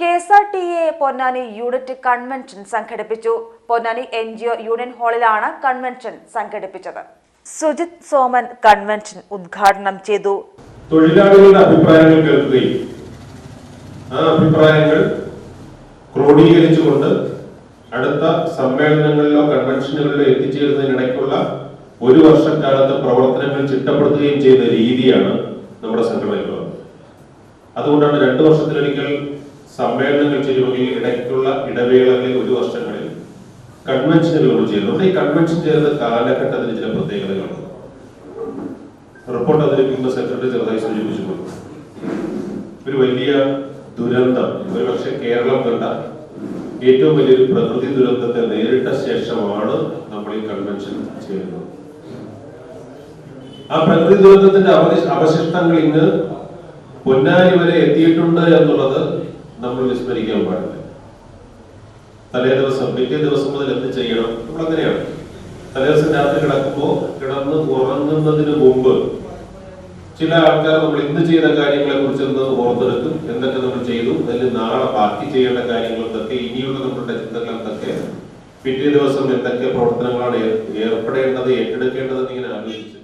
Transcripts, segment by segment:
K S R T A Ponnani unit convention സംഘടിപ്പിച്ചു. Ponnani N G O union ഹാളിലാണ് convention സംഘടിപ്പിച്ചത്. Sujith Soman convention ഉദ്ഘാടനം ചെയ്തു. തൊഴിലാളികളുടെ അഭിപ്രായങ്ങൾ കേൾക്കുകയും ആ അഭിപ്രായങ്ങൾ ക്രോഡീകരിച്ചുകൊണ്ട് അടുത്ത സമ്മേളനങ്ങളിലോ കൺവെൻഷനുകളിലോ എത്തിച്ചേരുന്നതിനിടയ്ക്കുള്ള ഒരു വർഷക്കാലത്തെ പ്രവർത്തനങ്ങൾ ചിട്ടപ്പെടുത്തുകയും ചെയ്യുന്ന രീതിയാണ് നമ്മുടെ സംഘടനയിലുള്ളത് അതുകൊണ്ടാണ് രണ്ടു വർഷത്തിലൊരിക്കൽ സമ്മേളനങ്ങൾ ചേരുമെങ്കിൽ ഇടയ്ക്കുള്ള ഇടവേളകളിൽ ഒരു വർഷങ്ങളിൽ കൺവെൻഷനുകൾ ചെയ്യുന്നുണ്ട് ഈ കൺവെൻഷൻ ചെയ്യുന്ന കാലഘട്ടത്തിന് ചില പ്രത്യേകതകളുണ്ട് റിപ്പോർട്ട് അവതരിപ്പിക്കുമ്പോൾ സെക്രട്ടറി ചെറുതായി സൂചിപ്പിച്ചു ഒരു വലിയ ദുരന്തം. ഒരുപക്ഷെ കേരളം കണ്ട ഏറ്റവും വലിയൊരു പ്രകൃതി ദുരന്തത്തെ നേരിട്ട ശേഷമാണ് നമ്മൾ ഈ കൺവെൻഷൻ ചെയ്യുന്നത്. ആ പ്രകൃതി ദുരന്തത്തിന്റെ അവശിഷ്ടങ്ങൾ ഇന്ന് പൊന്നാനി വരെ എത്തിയിട്ടുണ്ട് എന്നുള്ളത് നമ്മൾ വിസ്മരിക്കാൻ പാടില്ല. തലേ ദിവസം പിറ്റേ ദിവസം മുതൽ എന്ത് ചെയ്യണം? നമ്മൾ അങ്ങനെയാണ്. തലേ ദിവസം രാത്രി കിടക്കുമ്പോൾ കിടന്ന് ഉറങ്ങുന്നതിന് മുമ്പ് ചില ആൾക്കാർ നമ്മൾ ഇന്ന് ചെയ്ത കാര്യങ്ങളെ കുറിച്ച് ഓർത്തെടുക്കും. എന്തൊക്കെ നമ്മൾ ചെയ്തു. അതിൽ നാളെ ബാക്കി ചെയ്യേണ്ട കാര്യങ്ങൾ എന്തൊക്കെ ഇനിയുള്ള നമ്മളുടെ ചിന്തകൾ എന്തൊക്കെ പിറ്റേ ദിവസം എന്തൊക്കെ പ്രവർത്തനങ്ങളാണ് ഏർ- ഏർപ്പെടേണ്ടത് ഏറ്റെടുക്കേണ്ടത് എന്നിങ്ങനെ ആലോചിച്ച്.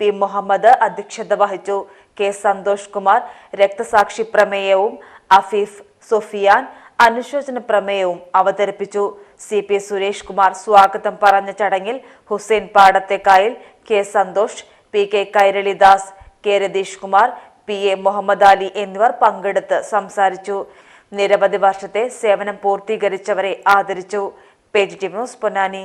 പി മുഹമ്മദ് അധ്യക്ഷത വഹിച്ചു കെ സന്തോഷ് കുമാർ. രക്തസാക്ഷി പ്രമേയവും അഫീഫ് സുഫിയാൻ അനുശോചന പ്രമേയവും അവതരിപ്പിച്ചു. സി പി സുരേഷ് കുമാർ സ്വാഗതം പറഞ്ഞ ചടങ്ങിൽ Hussain പാടത്തേക്കായിൽ K Santhosh P K Kairalidas K Ratheesh Kumar P A Muhammad Ali എന്നിവർ പങ്കെടുത്ത് സംസാരിച്ചു. നിരവധി വർഷത്തെ സേവനം പൂർത്തീകരിച്ചവരെ ആദരിച്ചു. Page T news Ponnani.